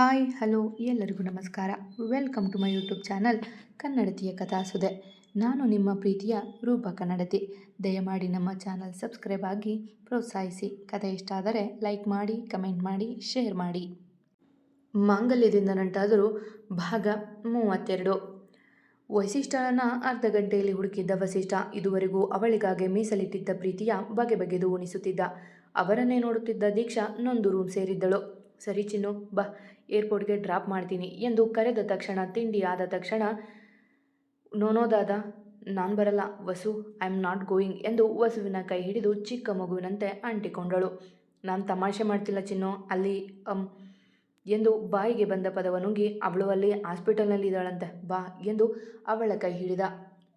Hi, hello, ಎಲ್ಲರಿಗೂ ನಮಸ್ಕಾರ. Welcome to my YouTube channel ಕನ್ನಡತಿಯ ಕಥಾಸುದೆ ನಾನು ನಿಮ್ಮ ಪ್ರೀತಿಯ ರೂಪ ಕನ್ನಡತಿ. ದಯಮಾಡಿ ನಮ್ಮ ಚಾನಲ್ ಸಬ್ಸ್ಕ್ರೈಬ್ ಆಗಿ ಪ್ರೋತ್ಸಾಹಿಸಿ. ಕಥೆ ಇಷ್ಟ ಆದರೆ ಲೈಕ್ ಮಾಡಿ, ಕಮೆಂಟ್ ಮಾಡಿ, ಶೇರ್ ಮಾಡಿ. ಮಾಂಗಲ್ಯದಿಂದ ನಂಟಾದರೂ ಭಾಗ ಮೂವತ್ತೆರಡು. ವಸಿಷ್ಠನ ಅರ್ಧ ಗಂಟೆಯಲ್ಲಿ ಹುಡುಕಿದ್ದ ವಸಿಷ್ಠ ಇದುವರೆಗೂ ಅವಳಿಗಾಗಿ ಮೀಸಲಿಟ್ಟಿದ್ದ ಪ್ರೀತಿಯ ಬಗೆ ಬಗೆದು ಉಣಿಸುತ್ತಿದ್ದ. ಅವರನ್ನೇ ನೋಡುತ್ತಿದ್ದ ದೀಕ್ಷಾ ನೊಂದು ರೂಮ್ ಸೇರಿದ್ದಳು. ಸರಿ ಚಿನ್ನು, ಬಾ, ಏರ್ಪೋರ್ಟ್ಗೆ ಡ್ರಾಪ್ ಮಾಡ್ತೀನಿ ಎಂದು ಕರೆದ ತಕ್ಷಣ, ತಿಂಡಿ ಆದ ತಕ್ಷಣ, ನೋನೋದಾದ, ನಾನು ಬರಲ್ಲ, Vasu I am not going ಎಂದು ವಸುವಿನ ಕೈ ಹಿಡಿದು ಚಿಕ್ಕ ಮಗುವಿನಂತೆ ಅಂಟಿಕೊಂಡಳು. ನಾನು ತಮಾಷೆ ಮಾಡ್ತಿಲ್ಲ ಚಿನ್ನು, ಅಲ್ಲಿ ಅಮ್ ಎಂದು ಬಾಯಿಗೆ ಬಂದ ಪದವ ನುಂಗಿ ಅವಳು ಅಲ್ಲಿ ಹಾಸ್ಪಿಟಲ್ನಲ್ಲಿ ಇದ್ದಾಳಂತೆ, ಬಾ ಎಂದು ಅವಳ ಕೈ ಹಿಡಿದ.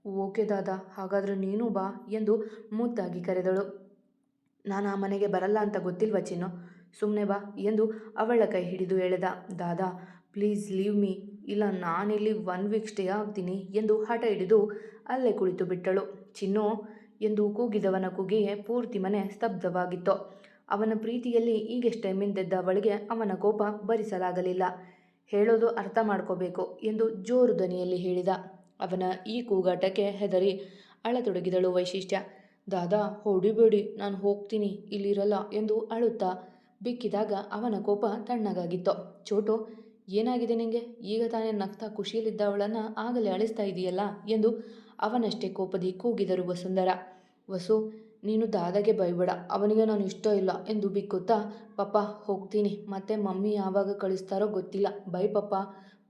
ಓಕೆ ದಾದ, ಹಾಗಾದರೆ ನೀನು ಬಾ ಎಂದು ಮುದ್ದಾಗಿ ಕರೆದಳು. ನಾನು ಆ ಮನೆಗೆ ಬರಲ್ಲ ಅಂತ ಗೊತ್ತಿಲ್ವ ಚಿನ್ನು? ಸುಮ್ಮನೆ ಬಾ ಎಂದು ಅವಳ ಕೈ ಹಿಡಿದು ಎಳೆದ. ದಾದಾ, ಪ್ಲೀಸ್ ಲೀವ್ ಮೀ. ಇಲ್ಲ, ನಾನಿಲ್ಲಿ ಒನ್ ವೀಕ್ ಸ್ಟೇ ಆಗ್ತೀನಿ ಎಂದು ಹಠ ಹಿಡಿದು ಅಲ್ಲೇ ಕುಳಿತು ಬಿಟ್ಟಳು. ಚಿನ್ನು ಎಂದು ಕೂಗಿದವನ ಕೂಗಿಯೇ ಪೂರ್ತಿ ಮನೆ ಸ್ತಬ್ಧವಾಗಿತ್ತು. ಅವನ ಪ್ರೀತಿಯಲ್ಲಿ ಈಗೆಷ್ಟೇ ಮಿಂದೆದ್ದ ಅವಳಿಗೆ ಅವನ ಕೋಪ ಭರಿಸಲಾಗಲಿಲ್ಲ. ಹೇಳೋದು ಅರ್ಥ ಮಾಡ್ಕೋಬೇಕು ಎಂದು ಜೋರು ದನಿಯಲ್ಲಿ ಹೇಳಿದ. ಅವನ ಈ ಕೂಗಾಟಕ್ಕೆ ಹೆದರಿ ಅಳತೊಡಗಿದಳು ವೈಶಿಷ್ಟ್ಯ. ದಾದಾ, ಹೊಡಿಬೇಡಿ, ನಾನು ಹೋಗ್ತೀನಿ, ಇಲ್ಲಿರಲ್ಲ ಎಂದು ಅಳುತ್ತಾ ಬಿಕ್ಕಿದಾಗ ಅವನ ಕೋಪ ತಣ್ಣಗಾಗಿತ್ತು. ಚೋಟು, ಏನಾಗಿದೆ ನಿಂಗೆ? ಈಗ ತಾನೇ ನಗ್ತಾ ಖುಷಿಯಲ್ಲಿದ್ದವಳನ್ನು ಆಗಲೇ ಅಳಿಸ್ತಾ ಇದೆಯಲ್ಲ? ಎಂದು ಅವನಷ್ಟೇ ಕೋಪದಿ ಕೂಗಿದರು ವಸುಂಧರ. ವಸು, ನೀನು ದಾದಾಗೆ ಬೈಬೇಡ ಅವನಿಗೆ ನಾನು ಇಷ್ಟ ಇಲ್ಲ ಎಂದು ಬಿಕ್ಕುತ್ತಾ, ಪಪ್ಪ, ಹೋಗ್ತೀನಿ. ಮತ್ತೆ ಮಮ್ಮಿ ಯಾವಾಗ ಕಳಿಸ್ತಾರೋ ಗೊತ್ತಿಲ್ಲ. ಬೈ ಪಪ್ಪ,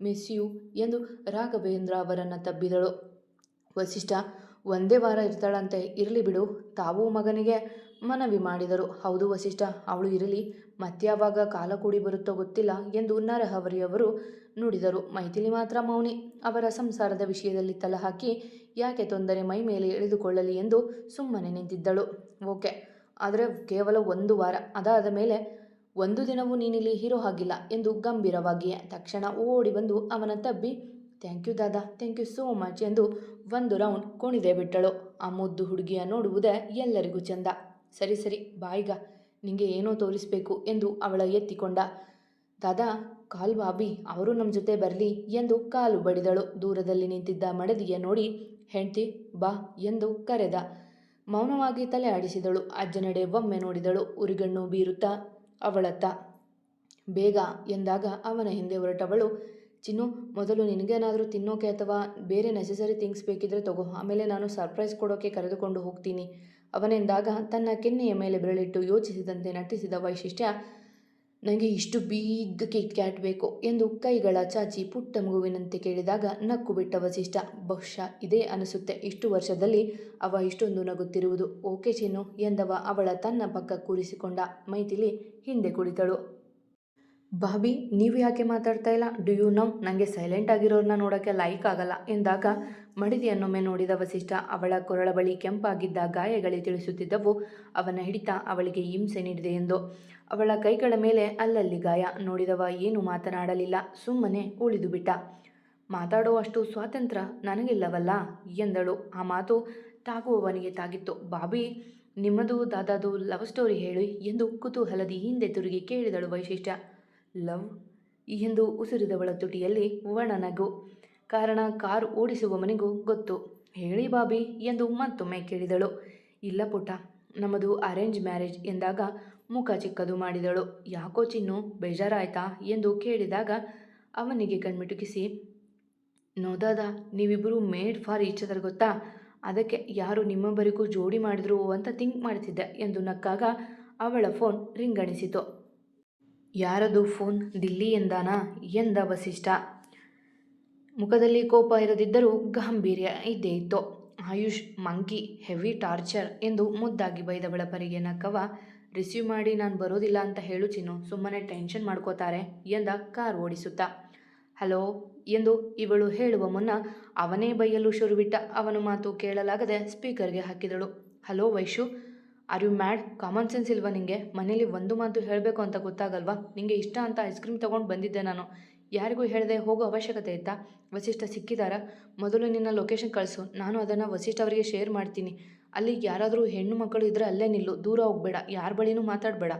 ಮಿಸ್ ಯು ಎಂದು ರಾಘವೇಂದ್ರ ಅವರನ್ನು ತಬ್ಬಿದಳು. ವಸಿಷ್ಠ, ಒಂದೇ ವಾರ ಇರ್ತಾಳಂತೆ. ಇರಲಿ ಬಿಡು. ತಾವು ಮಗನಿಗೆ ಮನವಿ ಮಾಡಿದರು. ಹೌದು ವಸಿಷ್ಠ, ಅವಳು ಇರಲಿ. ಮತ್ಯಾವಾಗ ಕಾಲ ಕೂಡಿ ಬರುತ್ತೋ ಗೊತ್ತಿಲ್ಲ ಎಂದು ನರಹವರಿಯವರು ನುಡಿದರು. ಮೈಥಿಲಿ ಮಾತ್ರ ಮೌನಿ. ಅವರ ಸಂಸಾರದ ವಿಷಯದಲ್ಲಿ ತಲೆ ಹಾಕಿ ಯಾಕೆ ತೊಂದರೆ ಮೈ ಮೇಲೆ ಎಳೆದುಕೊಳ್ಳಲಿ ಎಂದು ಸುಮ್ಮನೆ ನಿಂತಿದ್ದಳು. ಓಕೆ. ಆದರೆ ಕೇವಲ ಒಂದು ವಾರ. ಅದಾದ ಮೇಲೆ ಒಂದು ದಿನವೂ ನೀನಿಲ್ಲಿ ಹೀರೋ ಆಗಿಲ್ಲ ಎಂದು ಗಂಭೀರವಾಗಿಯೇ ತಕ್ಷಣ ಓಡಿ ಬಂದು ಅವನ ತಬ್ಬಿ, ಥ್ಯಾಂಕ್ ಯು ದಾದಾ. ಥ್ಯಾಂಕ್ ಯು ಸೋ ಮಚ್ ಎಂದು ಒಂದು ರೌಂಡ್ ಕುಣಿದೇ ಬಿಟ್ಟಳು. ಆ ಮುದ್ದು ಹುಡುಗಿಯ ನೋಡುವುದೇ ಎಲ್ಲರಿಗೂ ಚಂದ. ಸರಿ ಸರಿ, ಬಾಯಿಗ ನಿಂಗೆ ಏನೋ ತೋರಿಸಬೇಕು ಎಂದು ಅವಳ ಎತ್ತಿಕೊಂಡ. ದಾದಾ, ಕಾಲ್ ಬಾಬಿ, ಅವರು ನಮ್ಮ ಜೊತೆ ಬರಲಿ ಎಂದು ಕಾಲು ಬಡಿದಳು. ದೂರದಲ್ಲಿ ನಿಂತಿದ್ದ ಮಡದಿಯ ನೋಡಿ, ಹೆಂಡ್ತಿ, ಬಾ ಎಂದು ಕರೆದ. ಮೌನವಾಗಿ ತಲೆ ಆಡಿಸಿದಳು. ಅಜ್ಜನಡೆ ಒಮ್ಮೆ ನೋಡಿದಳು. ಉರಿಗಣ್ಣು ಬೀರುತ್ತಾ ಅವಳತ್ತ. ಬೇಗ ಎಂದಾಗ ಅವನ ಹಿಂದೆ ಹೊರಟವಳು. ಚಿನ್ನು, ಮೊದಲು ನಿನಗೇನಾದರೂ ತಿನ್ನೋಕೆ ಅಥವಾ ಬೇರೆ ನೆಸೆಸರಿ ಥಿಂಗ್ಸ್ ಬೇಕಿದ್ರೆ ತಗೋ. ಆಮೇಲೆ ನಾನು ಸರ್ಪ್ರೈಸ್ ಕೊಡೋಕೆ ಕರೆದುಕೊಂಡು ಹೋಗ್ತೀನಿ. ಅವನೆಂದಾಗ ತನ್ನ ಕೆನ್ನೆಯ ಮೇಲೆ ಬೆರಳಿಟ್ಟು ಯೋಚಿಸಿದಂತೆ ನಟಿಸಿದ ವೈಶಿಷ್ಟ್ಯ ನನಗೆ ಇಷ್ಟು ಬೀಗ್ ಕಿಟ್ ಕ್ಯಾಟ್ ಬೇಕು ಎಂದು ಕೈಗಳ ಚಾಚಿ ಪುಟ್ಟ ಮಗುವಿನಂತೆ ಕೇಳಿದಾಗ ನಕ್ಕು ಬಿಟ್ಟ ವಸಿಷ್ಠ, ಬಹುಶಃ ಇದೇ ಅನಿಸುತ್ತೆ. ಇಷ್ಟು ವರ್ಷದಲ್ಲಿ ಅವ ಇಷ್ಟೊಂದು ನಗುತ್ತಿರುವುದು. ಓಕೆ, ಚಿನ್ನು ಎಂದವ ಅವಳ ತನ್ನ ಪಕ್ಕ ಕೂರಿಸಿಕೊಂಡ ಮೈಥಿಲಿ ಹಿಂದೆ ಕುಳಿತಳು. ಬಾಬಿ ನೀವು ಯಾಕೆ ಮಾತಾಡ್ತಾ ಇಲ್ಲ? ಡು ಯು ನಮ್ ನನಗೆ ಸೈಲೆಂಟ್ ಆಗಿರೋರನ್ನ ನೋಡೋಕ್ಕೆ ಲೈಕ್ ಆಗಲ್ಲ. ಎಂದಾಗ ಮಡಿದಿಯನ್ನೊಮ್ಮೆ ನೋಡಿದ ವಸಿಷ್ಠ ಅವಳ ಕೊರಳ ಬಳಿ ಕೆಂಪಾಗಿದ್ದ ಗಾಯಗಳೇ ತಿಳಿಸುತ್ತಿದ್ದವು. ಅವನ ಹಿಡಿತ ಅವಳಿಗೆ ಹಿಂಸೆ ನೀಡಿದೆ ಎಂದು. ಅವಳ ಕೈಗಳ ಮೇಲೆ ಅಲ್ಲಲ್ಲಿ ಗಾಯ. ನೋಡಿದವ ಏನು ಮಾತನಾಡಲಿಲ್ಲ. ಸುಮ್ಮನೆ ಉಳಿದು ಬಿಟ್ಟ. ಮಾತಾಡುವಷ್ಟು ಸ್ವಾತಂತ್ರ್ಯ ನನಗಿಲ್ಲವಲ್ಲ? ಎಂದಳು. ಆ ಮಾತು ತಾಗುವವನಿಗೆ ತಾಗಿತ್ತು. ಬಾಬಿ ನಿಮ್ಮದು ದಾದಾದು ಲವ್ ಸ್ಟೋರಿ ಹೇಳಿ ಎಂದು ಕುತೂಹಲದಿ ಹಿಂದೆ ತಿರುಗಿ ಕೇಳಿದಳು ವೈಶಿಷ್ಟ್ಯ. ಲವ್. ಎಂದು ಉಸಿರಿದವಳ ತುಟಿಯಲ್ಲಿ ಒಣನಗು ಕಾರಣ ಕಾರು ಓಡಿಸುವವನಿಗೂ ಗೊತ್ತು. ಹೇಳಿ ಬಾಬಿ ಎಂದು ಮತ್ತೊಮ್ಮೆ ಕೇಳಿದಳು. ಇಲ್ಲ ಪುಟ ನಮ್ಮದು ಅರೇಂಜ್ ಮ್ಯಾರೇಜ್ ಎಂದಾಗ ಮುಖ ಚಿಕ್ಕದು ಮಾಡಿದಳು. ಯಾಕೋ ಚಿನ್ನು, ಬೇಜಾರಾಯ್ತಾ ಎಂದು ಕೇಳಿದಾಗ ಅವನಿಗೆ ಕಣ್ಮಿಟುಕಿಸಿ ನೋದಾದ ನೀವಿಬ್ಬರು ಮೇಡ್ ಫಾರ್ ಈಚ್ ಅದರ್ ಗೊತ್ತಾ? ಅದಕ್ಕೆ ಯಾರು ನಿಮ್ಮೊಬ್ಬರಿಗೂ ಜೋಡಿ ಮಾಡಿದ್ರು ಅಂತ ಥಿಂಕ್ ಮಾಡ್ತಿದ್ದೆ ಎಂದು ನಕ್ಕಾಗ ಅವಳ ಫೋನ್ ರಿಂಗಣಿಸಿತು. ಯಾರದು ಫೋನ್ ದಿಲ್ಲಿ ಎಂದಾನ? ಎಂದ ವಸಿಷ್ಠ. ಮುಖದಲ್ಲಿ ಕೋಪ ಇರದಿದ್ದರೂ ಗಾಂಭೀರ್ಯ ಇದ್ದೇ ಇತ್ತು. ಆಯುಷ್ ಮಂಕಿ, ಹೆವಿ ಟಾರ್ಚರ್ ಎಂದು ಮುದ್ದಾಗಿ ಬೈದ ಪರಿಗೆ ನಕ್ಕವ, ರಿಸೀವ್ ಮಾಡಿ, ನಾನು ಬರೋದಿಲ್ಲ ಅಂತ ಹೇಳು ಚಿನ್ನು, ಸುಮ್ಮನೆ ಟೆನ್ಷನ್ ಮಾಡ್ಕೋತಾರೆ ಎಂದ ಕಾರ್ ಓಡಿಸುತ್ತಾ. ಹಲೋ ಎಂದು ಇವಳು ಹೇಳುವ ಮುನ್ನ ಅವನೇ ಬೈಯಲು ಶುರುಬಿಟ್ಟ ಅವನು ಮಾತು ಕೇಳಲಾಗದೆ ಸ್ಪೀಕರ್ಗೆ ಹಾಕಿದಳು. Hello Vaishu are you mad common sense ಇಲ್ವಾ ನಿಮಗೆ ಮನೇಲಿ ಒಂದು ಮಾತು ಹೇಳಬೇಕು ಅಂತ ಗೊತ್ತಾಗಲ್ವಾ? ನಿಮಗೆ ಇಷ್ಟ ಅಂತ ಐಸ್ ಕ್ರೀಮ್ ತೊಗೊಂಡು ಬಂದಿದ್ದೆ ನಾನು. ಯಾರಿಗೂ ಹೇಳದೆ ಹೋಗೋ ಅವಶ್ಯಕತೆ ಇತ್ತಾ? ವಸಿಷ್ಠ ಸಿಕ್ಕಿದಾರ? ಮೊದಲು ನಿನ್ನ ಲೊಕೇಶನ್ ಕಳಿಸು. ನಾನು ಅದನ್ನು ವಸಿಷ್ಠ ಅವರಿಗೆ ಶೇರ್ ಮಾಡ್ತೀನಿ. ಅಲ್ಲಿ ಯಾರಾದರೂ ಹೆಣ್ಣು ಮಕ್ಕಳು ಇದ್ದರೆ ಅಲ್ಲೇ ನಿಲ್ಲು. ದೂರ ಹೋಗಬೇಡ. ಯಾರ ಬಳಿನೂ ಮಾತಾಡಬೇಡ.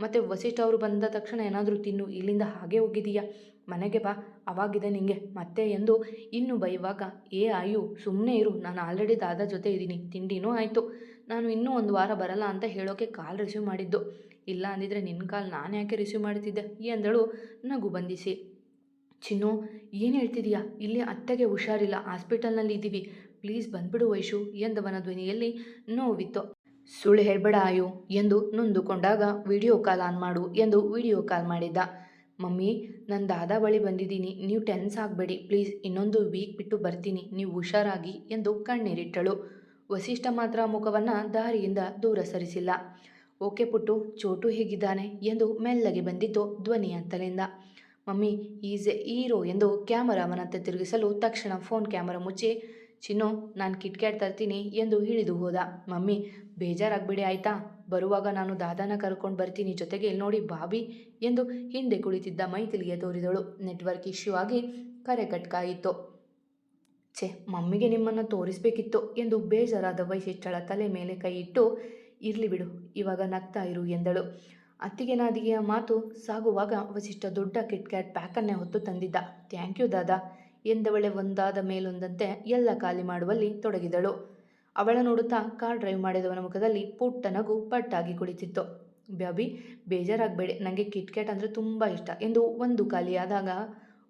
ಮತ್ತು ವಸಿಷ್ಠ ಅವರು ಬಂದ ತಕ್ಷಣ ಏನಾದರೂ ತಿನ್ನು. ಇಲ್ಲಿಂದ ಹಾಗೆ ಹೋಗಿದೀಯಾ? ಮನೆಗೆ ಬಾ. ಅವಾಗಿದೆ ನಿಂಗೆ. ಮತ್ತೆ ಎಂದು ಇನ್ನು ಬೈವಾಗ, ಏ ಆಯು ಸುಮ್ಮನೆ ಇರು. ನಾನು ಆಲ್ರೆಡಿ ದಾದ ಜೊತೆ ಇದ್ದೀನಿ. ತಿಂಡಿನೂ ಆಯಿತು. ನಾನು ಇನ್ನೂ ಒಂದು ವಾರ ಬರಲ್ಲ ಅಂತ ಹೇಳೋಕೆ ಕಾಲ್ ರಿಸೀವ್ ಮಾಡಿದ್ದು. ಇಲ್ಲ ಅಂದಿದ್ರೆ ನಿನ್ನ ಕಾಲ್ ನಾನು ಯಾಕೆ ರಿಸೀವ್ ಮಾಡ್ತಿದ್ದೆ? ಎಂದಳು ನಗು ಬಂಧಿಸಿ. ಚಿನ್ನು, ಏನು ಹೇಳ್ತಿದೀಯಾ? ಇಲ್ಲಿ ಅತ್ತೆಗೆ ಹುಷಾರಿಲ್ಲ, ಹಾಸ್ಪಿಟಲ್ನಲ್ಲಿ ಇದ್ದೀವಿ ಪ್ಲೀಸ್ ಬಂದ್ಬಿಡು ವೈಶು, ಎಂದವನ ಧ್ವನಿಯಲ್ಲಿ ನೋವಿತ್ತು. ಸುಳ್ಳು ಹೇಳ್ಬೇಡ ಆಯು, ಎಂದು ನೊಂದುಕೊಂಡಾಗ ವಿಡಿಯೋ ಕಾಲ್ ಆನ್ ಮಾಡು ಎಂದು ವಿಡಿಯೋ ಕಾಲ್ ಮಾಡಿದ್ದ. ಮಮ್ಮಿ ನನ್ನ ದಾದಾ ಬಳಿ ಬಂದಿದ್ದೀನಿ, ನೀವು ಟೆನ್ಸ್ ಆಗಬೇಡಿ, ಪ್ಲೀಸ್ ಇನ್ನೊಂದು ವೀಕ್ ಬಿಟ್ಟು ಬರ್ತೀನಿ, ನೀವು ಹುಷಾರಾಗಿ, ಎಂದು ಕಣ್ಣೀರಿಟ್ಟಳು. ವಸಿಷ್ಠ ಮಾತ್ರ ಮುಖವನ್ನು ದಾರಿಯಿಂದ ದೂರ ಸರಿಸಿಲ್ಲ. ಓಕೆ ಪುಟ್ಟು, ಚೋಟು ಹೇಗಿದ್ದಾನೆ ಎಂದು ಮೆಲ್ಲಗೆ ಬಂದಿತ್ತು ಧ್ವನಿಯ ತಲೆಯಿಂದ ಮಮ್ಮಿ ಈಸ್ ಎ ಹೀರೋ ಎಂದು ಕ್ಯಾಮರಾಮನಂತೆ ತಿರುಗಿಸಲು ತಕ್ಷಣ ಫೋನ್ ಕ್ಯಾಮರಾ ಮುಚ್ಚಿ, ಚಿನ್ನು, ನಾನು ಕಿಟ್ಕ್ಯಾಟ್ ತರ್ತೀನಿ ಎಂದು ಹಿಡಿದು ಹೋದ. ಮಮ್ಮಿ, ಬೇಜಾರಾಗಬೇಡಿ ಆಯಿತಾ? ಬರುವಾಗ ನಾನು ದಾದಾನ ಕರ್ಕೊಂಡು ಬರ್ತೀನಿ ಜೊತೆಗೆ ಇಲ್ಲಿ ನೋಡಿ ಬಾಬಿ ಎಂದು ಹಿಂದೆ ಕುಳಿತಿದ್ದ ಮೈಥಿಲಿಗೆ ತೋರಿದಳು. ನೆಟ್ವರ್ಕ್ ಇಶ್ಯೂ ಆಗಿ ಕರೆ ಕಟ್ಕಾಯಿತು ಛೆ, ಮಮ್ಮಿಗೆ ನಿಮ್ಮನ್ನು ತೋರಿಸಬೇಕಿತ್ತು ಎಂದು ಬೇಜಾರಾದ ವೈಶಿಷ್ಟ್ಯಳ ತಲೆ ಮೇಲೆ ಕೈ ಇಟ್ಟು ಇರಲಿ ಬಿಡು, ಇವಾಗ ನಗ್ತಾ ಇರು ಎಂದಳು. ಅತ್ತಿಗೆ ನಾದಿಗೆಯ ಮಾತು ಸಾಗುವಾಗ ವಸಿಷ್ಠ ದೊಡ್ಡ ಕಿಟ್ಕ್ಯಾಟ್ ಪ್ಯಾಕನ್ನೇ ಹೊತ್ತು ತಂದಿದ್ದ. ಥ್ಯಾಂಕ್ ಯು ದಾದಾ, ಎಂದವಳೆ ಒಂದಾದ ಮೇಲೊಂದಂತೆ ಎಲ್ಲ ಖಾಲಿ ಮಾಡುವಲ್ಲಿ ತೊಡಗಿದಳು. ಅವಳ ನೋಡುತ್ತಾ ಕಾರ್ ಡ್ರೈವ್ ಮಾಡಿದವನ ಮುಖದಲ್ಲಿ ಪುಟ್ಟ ನಗು ಪಟ್ಟಾಗಿ ಕುಳಿತಿತ್ತು. ಬ್ಯಾಬಿ, ಬೇಜಾರಾಗಬೇಡಿ ನನಗೆ ಕಿಟ್ಕ್ಯಾಟ್ ಅಂದರೆ ತುಂಬ ಇಷ್ಟ ಎಂದು ಒಂದು ಖಾಲಿಯಾದಾಗ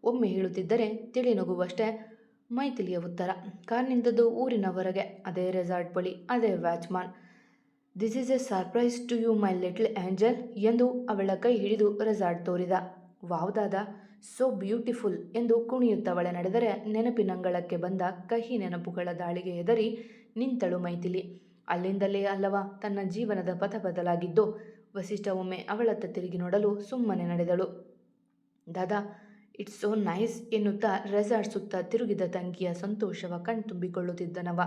ಒಮ್ಮೆ ಹೇಳುತ್ತಿದ್ದರೆ, ತಿಳಿ ನಗುವಷ್ಟೇ ಮೈಥಿಲಿಯ ಉತ್ತರ. ಕಾರ್ ನಿಂತದ್ದು ಊರಿನ ಹೊರಗೆ ಅದೇ ರೆಸಾರ್ಟ್ ಬಳಿ, ಅದೇ watchman. This is a surprise to you my little angel ಎಂದು ಅವಳ ಕೈ ಹಿಡಿದು ರೆಸಾರ್ಟ್ ತೋರಿದ. ವಾವ್ದಾದ ಸೋ ಬ್ಯೂಟಿಫುಲ್ ಎಂದು ಕುಣಿಯುತ್ತವಳೆ ನಡೆದರೆ ನೆನಪಿನಂಗಳಕ್ಕೆ ಬಂದ ಕಹಿ ನೆನಪುಗಳ ದಾಳಿಗೆ ಹೆದರಿ ನಿಂತಳು ಮೈಥಿಲಿ. ಅಲ್ಲಿಂದಲೇ ಅಲ್ಲವ, ತನ್ನ ಜೀವನದ ಪಥ ಬದಲಾಗಿದ್ದು. ವಸಿಷ್ಠ ಒಮ್ಮೆ ಅವಳತ್ತ ತಿರುಗಿ ನೋಡಲು ಸುಮ್ಮನೆ ನಡೆದಳು. ದಾದಾ ಇಟ್ಸ್ ಸೋ ನೈಸ್ ಎನ್ನುತ್ತಾ ರೆಸಾರ್ಟ್ ಸುತ್ತ ತಿರುಗಿದ ತಂಗಿಯ ಸಂತೋಷವ ಕಣ್ತುಂಬಿಕೊಳ್ಳುತ್ತಿದ್ದನವ